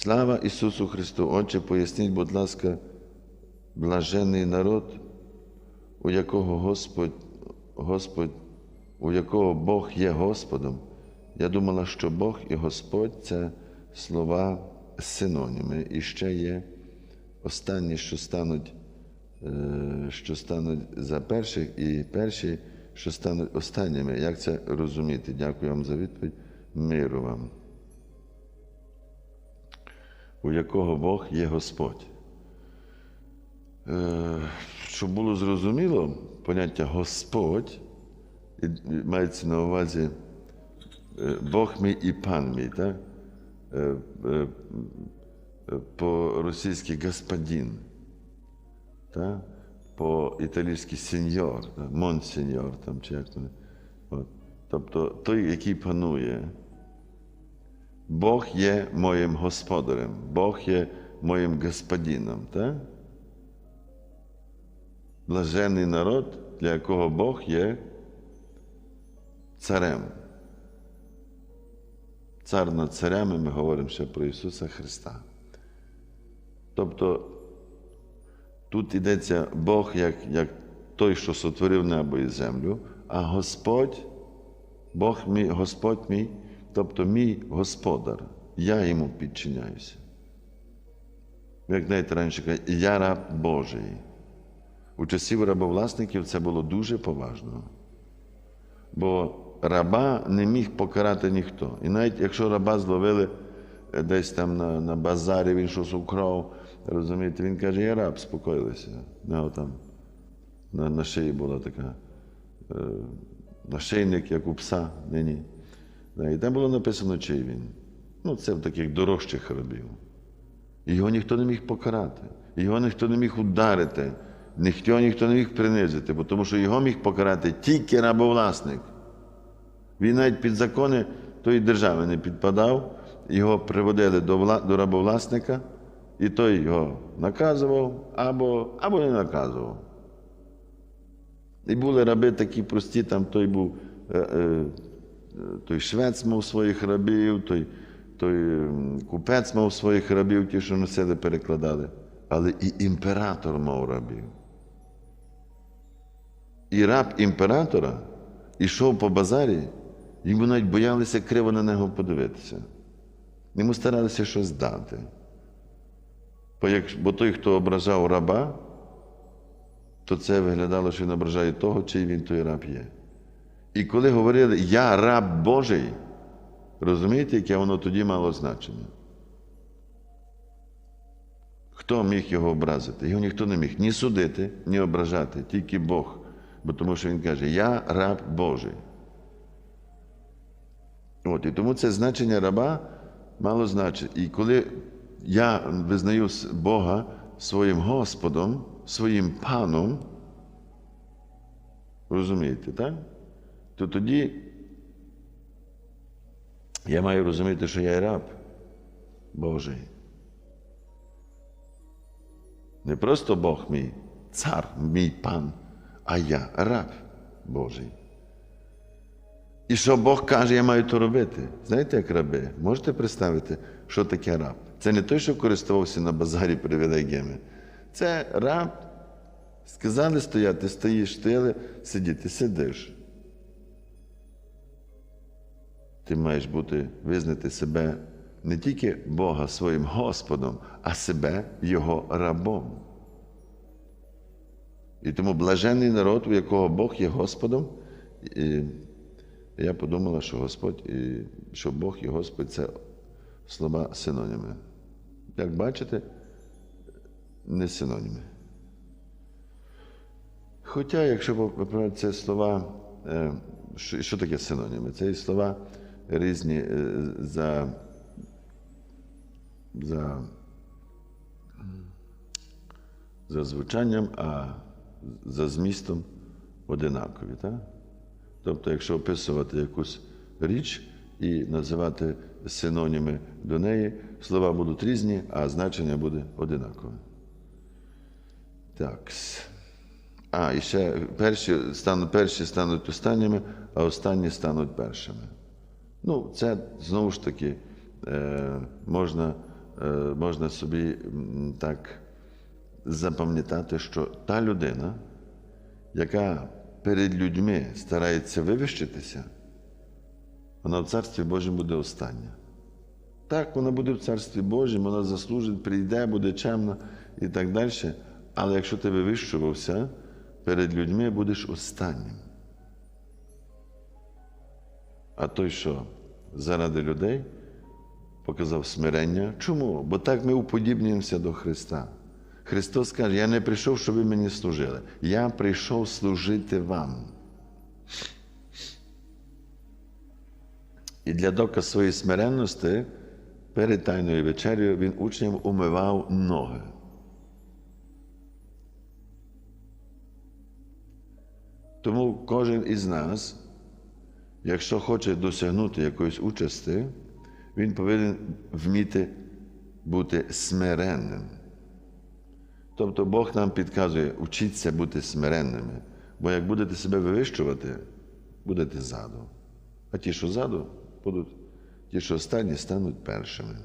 Слава Ісусу Христу! Отче, поясніть, будь ласка, блажений народ, у якого Господь, Господь, у якого Бог є Господом. Я думала, що Бог і Господь це слова синоніми. І ще є останні, що стануть, е, що стануть за перших, і перші, що стануть останніми. Як це розуміти? Дякую вам за відповідь. Миру вам. У якого Бог є Господь. Е, Щоб було зрозуміло, поняття Господь мається на увазі е, Бог мій і пан мій, так? Е, По-російськи господин, так? по-італійськи сеньор, монсеньор, там, чи як вони. Тобто той, який панує. Бог є моїм господарем, Бог є моїм господином. Так? Блажений народ, для якого Бог є царем. Цар над царями ми говоримо ще про Ісуса Христа. Тобто тут йдеться Бог як, як той, що сотворив небо і землю, а Господь, Бог мій, Господь мій, тобто мій господар, я йому підчиняюся. Як навіть раніше я раб Божий. У часів рабовласників це було дуже поважно. Бо раба не міг покарати ніхто. І навіть якщо раба зловили е, десь там на, на базарі, він щось украв, розумієте, він каже, я раб, спокоїлися. У нього там на, на шиї була така е, нашийник, як у пса нині. І там було написано, чий він. Ну, це в таких дорожчих рабів. І Його ніхто не міг покарати, його ніхто не міг ударити, ніхто ніхто не міг принизити, бо тому що його міг покарати тільки рабовласник. Він навіть під закони тої держави не підпадав, його приводили до, вла... до рабовласника, і той його наказував або, або не наказував. І були раби такі прості, там той був, е, е, той швець мав своїх рабів, той, той купець мав своїх рабів, ті, що носили, перекладали. Але і імператор мав рабів. І раб імператора йшов по базарі, йому навіть боялися криво на нього подивитися. Йому старалися щось дати. Бо, той, хто ображав раба, то це виглядало, що він ображає того, чий він той раб є. І коли говорили Я раб Божий, розумієте, яке воно тоді мало значення? Хто міг його образити? Його ніхто не міг ні судити, ні ображати, тільки Бог. Бо тому що він каже, я раб Божий. От, і тому це значення раба мало значення. І коли я визнаю Бога своїм Господом, своїм паном, розумієте, так? То тоді я маю розуміти, що я раб Божий. Не просто Бог мій, цар, мій пан, а я раб Божий. І що Бог каже, я маю то робити. Знаєте, як раби? Можете представити, що таке раб? Це не той, що користувався на базарі привілегіями. Це раб. Сказали стояти, стоїш, стояли, сидіти, сидиш. Ти маєш бути, визнати себе не тільки Бога своїм Господом, а себе Його рабом. І тому блажений народ, у якого Бог є Господом. І я подумала, що Господь, і що Бог і Господь це слова синоніми. Як бачите, не синоніми. Хоча, якщо це слова, е, що таке синоніми? Це і слова різні е, за, за, за звучанням, а за змістом одинакові. Так? Тобто, якщо описувати якусь річ і називати синоніми до неї, слова будуть різні, а значення буде одинакове. Так. А, і ще перші стануть, перші стануть останніми, а останні стануть першими. Ну, це знову ж таки е, можна е, можна собі так запам'ятати, що та людина, яка перед людьми старається вивищитися, вона в Царстві Божому буде остання. Так, вона буде в Царстві Божому, вона заслужить, прийде, буде чемна і так далі. Але якщо ти вивищувався перед людьми, будеш останнім. А той, що заради людей показав смирення. Чому? Бо так ми уподібнюємося до Христа. Христос каже: Я не прийшов, щоб ви мені служили. Я прийшов служити вам. І для доказу своєї смиренності перед Тайною вечерею він учням умивав ноги. Тому кожен із нас, якщо хоче досягнути якоїсь участі, він повинен вміти бути смиренним. Тобто Бог нам підказує, учіться бути смиренними, бо як будете себе вивищувати, будете ззаду. А ті, що ззаду, будуть, ті, що останні, стануть першими.